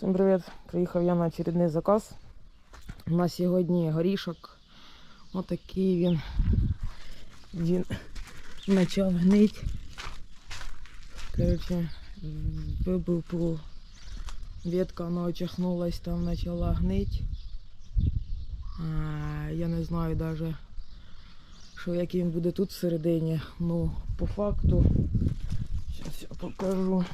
Всім привіт! Приїхав я на очередний заказ. У нас сьогодні горішок. Отакий він. Він почав гнить. Короче, вибив пул. Ветка вона очахнулась, там почала гнить. Я не знаю даже, що як він буде тут всередині. Ну, по факту. Зараз я покажу.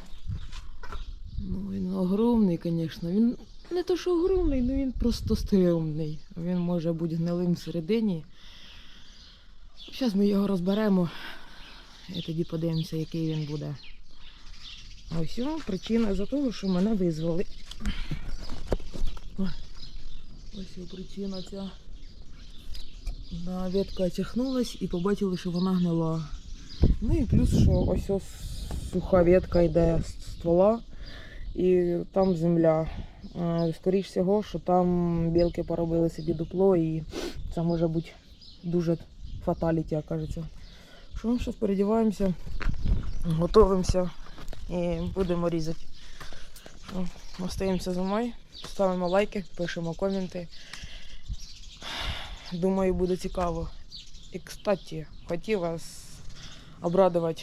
Ну, він огромний, звісно. Він не то, що огромний, але він просто стрьомний. Він може бути гнилим всередині. Зараз ми його розберемо і тоді подивимося, який він буде. А ось причина за того, що мене визвали. Ось причина ця. На ветка тягнулась і побачили, що вона гнила. Ну і плюс, що ось ось суха ветка йде з ствола і там земля. Е, Скоріш всього, що там білки поробили собі дупло і це може бути дуже фаталіті, як кажеться. Що ми зараз передіваємося, готуємося і будемо різати. Остаємося за мною, ставимо лайки, пишемо коменти. Думаю, буде цікаво. І, кстати, хотів вас обрадувати.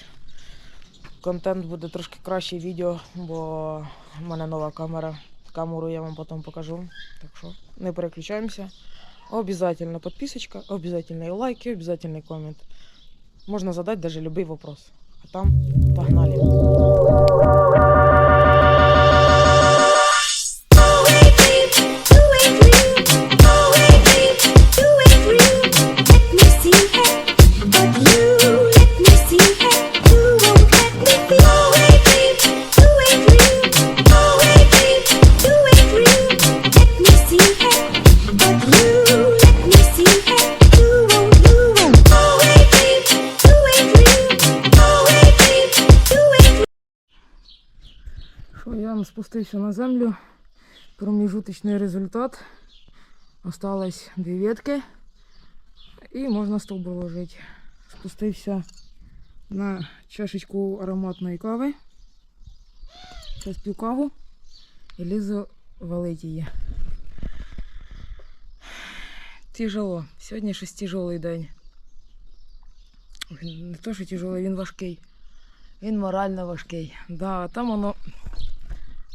Контент буде трошки краще відео, бо в мене нова камера. Камеру я вам потім покажу. Так що не переключаємося. Обязательно подписочка, обязательно лайки, обязательный коммент. Можно задать любой вопрос. А там погнали. Я спустився на землю. Проміжуточний результат. Осталось дві ветки. І можна стовбур ложити. Спустився на чашечку ароматної кави. Зараз п'ю каву і лізу валить її. Тяжело. Сьогодні щось тяжелий день. Не то, що тяжелий, він важкий. Він морально важкий. Да, там воно,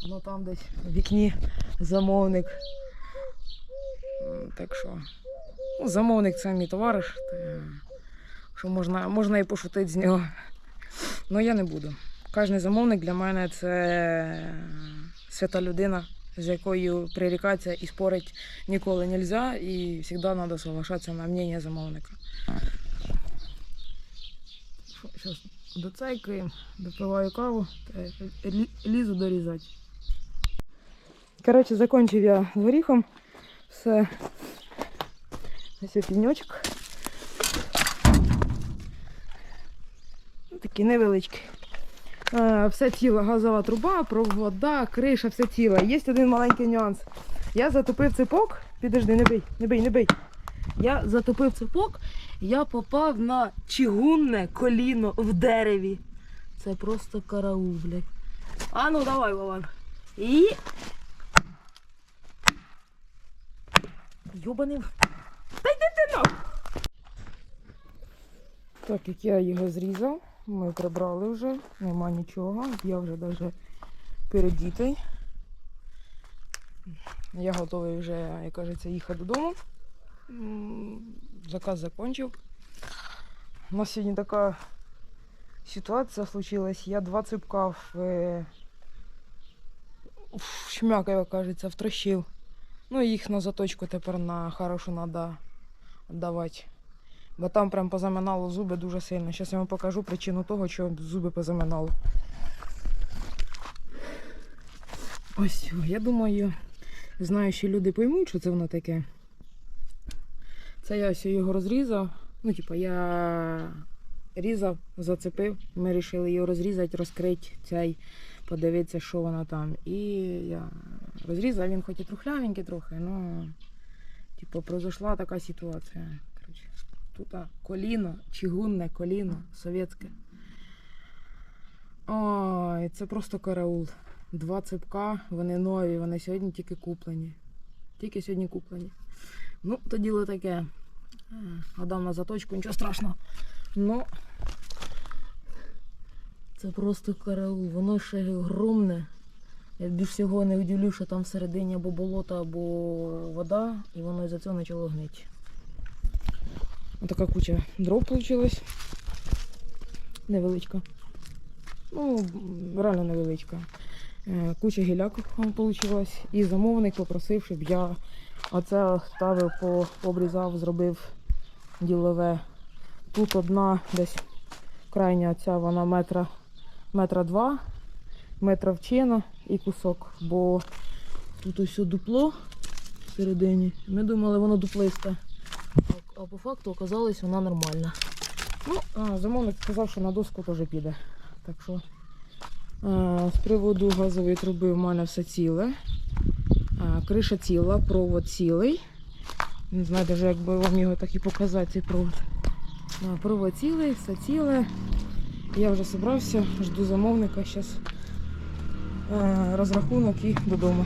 воно там десь в вікні замовник. Так що. Ну, замовник це мій товариш. то, Що можна, можна і пошутити з нього. Ну я не буду. Кожен замовник для мене це свята людина, з якою прирікатися і спорити ніколи не можна, і завжди треба соглашатися на мнення замовника. Зараз доцейкаємо, допиваю каву лізу дорізати. Коротше, закінчив я з горіхом. Все. Ось піньочок. Такий невеличкий. Все тіло, газова труба, провода, криша, все тіло. Є один маленький нюанс. Я затопив цепок. Підожди, не бий, не бий, не бий. Я затопив цепок, я попав на чигунне коліно в дереві. Це просто караул, блядь. А ну давай, Вован. І. Йобаний. Та йди ти нахуй! Так як я його зрізав, ми прибрали вже, нема нічого. Я вже навіть передітий. Я готовий вже, як кажеться, їхати додому. Заказ закончив. У нас сьогодні така ситуація случилась. Я два ципка в, е, в шмяка, як кажеться, втрощив. Ну, їх на заточку тепер на хорошу треба віддавати. Бо там прям позаминало зуби дуже сильно. Зараз я вам покажу причину того, що зуби позаминало. Ось, я думаю, знаю, що люди поймуть, що це воно таке. Це я ось його розрізав. Ну, типа, я різав, зацепив. Ми вирішили його розрізати, розкрити цей, подивитися, що воно там. І я розрізав, він хоч і трухлявенький трохи, але типу, произошла така ситуація. Тут коліно, чигунне коліно, совєтське. Ой, це просто караул. Два цепка, вони нові, вони сьогодні тільки куплені. Тільки сьогодні куплені. Ну, то діло таке. Гадав на заточку, нічого страшного. Ну, це просто караул. Воно ще огромне. Я більш всього не удивлю, що там всередині або болото, або вода, і воно із-за цього почало гнити. Отака куча дров вийшла. Невеличка. Ну, реально невеличка. Е, Куча гіляк вийшла. І замовник попросив, щоб я оце ставив, обрізав, зробив ділове. Тут одна десь крайня ця вона метра, метра два, метра вчина і кусок, бо тут ось дупло всередині. Ми думали, воно дуплисте. А, по факту оказалось вона нормальна. Ну, а, замовник сказав, що на доску теж піде. Так що а, з приводу газової труби в мене все ціле. А, криша ціла, провод цілий. Не знаю, навіть як би вам його так і показати, цей провод. А, провод цілий, все ціле. Я вже зібрався, жду замовника. Зараз розрахунок і додому.